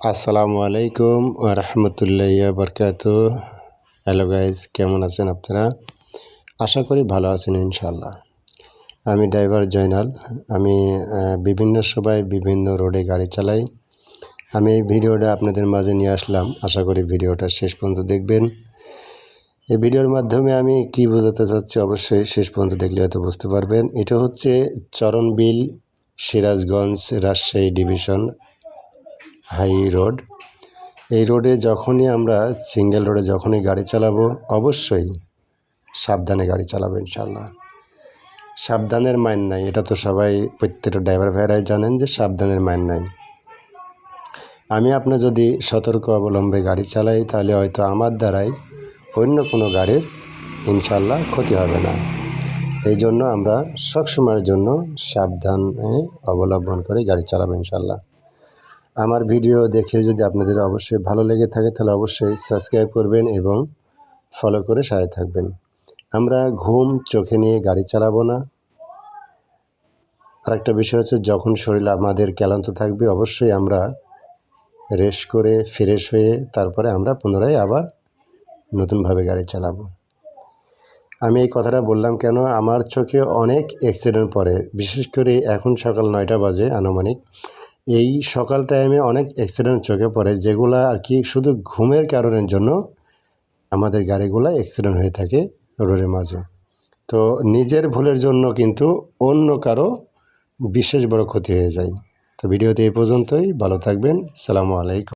আসসালামু আলাইকুম রহমতুল্লাহ বরকাত হ্যালো গাইজ কেমন আছেন আপনারা? আশা করি ভালো আছেন ইনশাল্লাহ আমি ড্রাইভার জয়নাল। আমি বিভিন্ন সময় বিভিন্ন রোডে গাড়ি চালাই। আমি এই ভিডিওটা আপনাদের মাঝে নিয়ে আসলাম। আশা করি ভিডিওটা শেষ পর্যন্ত দেখবেন। এই ভিডিওর মাধ্যমে আমি কি বোঝাতে চাচ্ছি অবশ্যই শেষ পর্যন্ত দেখলে হয়তো বুঝতে পারবেন। এটা হচ্ছে Charanbil Sirajganj Rajshahi division high road. এই রোডে যখনই আমরা সিঙ্গেল রোডে যখনই গাড়ি চালাবো, অবশ্যই সাবধানে গাড়ি চালাবো ইনশাল্লাহ সাবধানের মাইন নাই, এটা তো সবাই, প্রত্যেকটা ড্রাইভার ভাইরাই জানেন যে সাবধানের মাইন নাই। আমি আপনার যদি সতর্ক অবলম্বে গাড়ি চালাই, তাহলে হয়তো আমার দ্বারাই অন্য কোনো গাড়ির ইনশাল্লাহ ক্ষতি হবে না। এই জন্য আমরা সবসময়ের জন্য সাবধানে অবলম্বন করে গাড়ি চালাবো ইনশাল্লাহ আমার ভিডিও দেখে যদি আপনাদের অবশ্যই ভালো লেগে থাকে, তাহলে অবশ্যই সাবস্ক্রাইব করবেন এবং ফলো করে সাথে থাকবেন। আমরা ঘুম চোখে নিয়ে গাড়ি চালাবো না। আরেকটা বিষয় হচ্ছে, যখন শরীর আমাদের ক্লান্ত থাকবে, অবশ্যই আমরা রেস্ট করে ফ্রেশ হয়ে তারপরে আমরা পুনরায় আবার নতুনভাবে গাড়ি চালাবো। আমি এই কথাটা বললাম কেন? আমার চোখে অনেক অ্যাক্সিডেন্ট পড়ে। বিশেষ করে এখন সকাল নয়টা বাজে আনুমানিক। এই সকাল টাইমে অনেক অ্যাক্সিডেন্ট চোখে পড়ে, যেগুলো আর কি শুধু ঘুমের কারণের জন্য আমাদের গাড়িগুলো অ্যাক্সিডেন্ট হয়ে থাকে রোডের মাঝে। তো নিজের ভুলের জন্য কিন্তু অন্য কারও বিশেষ বড় ক্ষতি হয়ে যায়। তো ভিডিওতে এই পর্যন্তই, ভালো থাকবেন, সালামু আলাইকুম।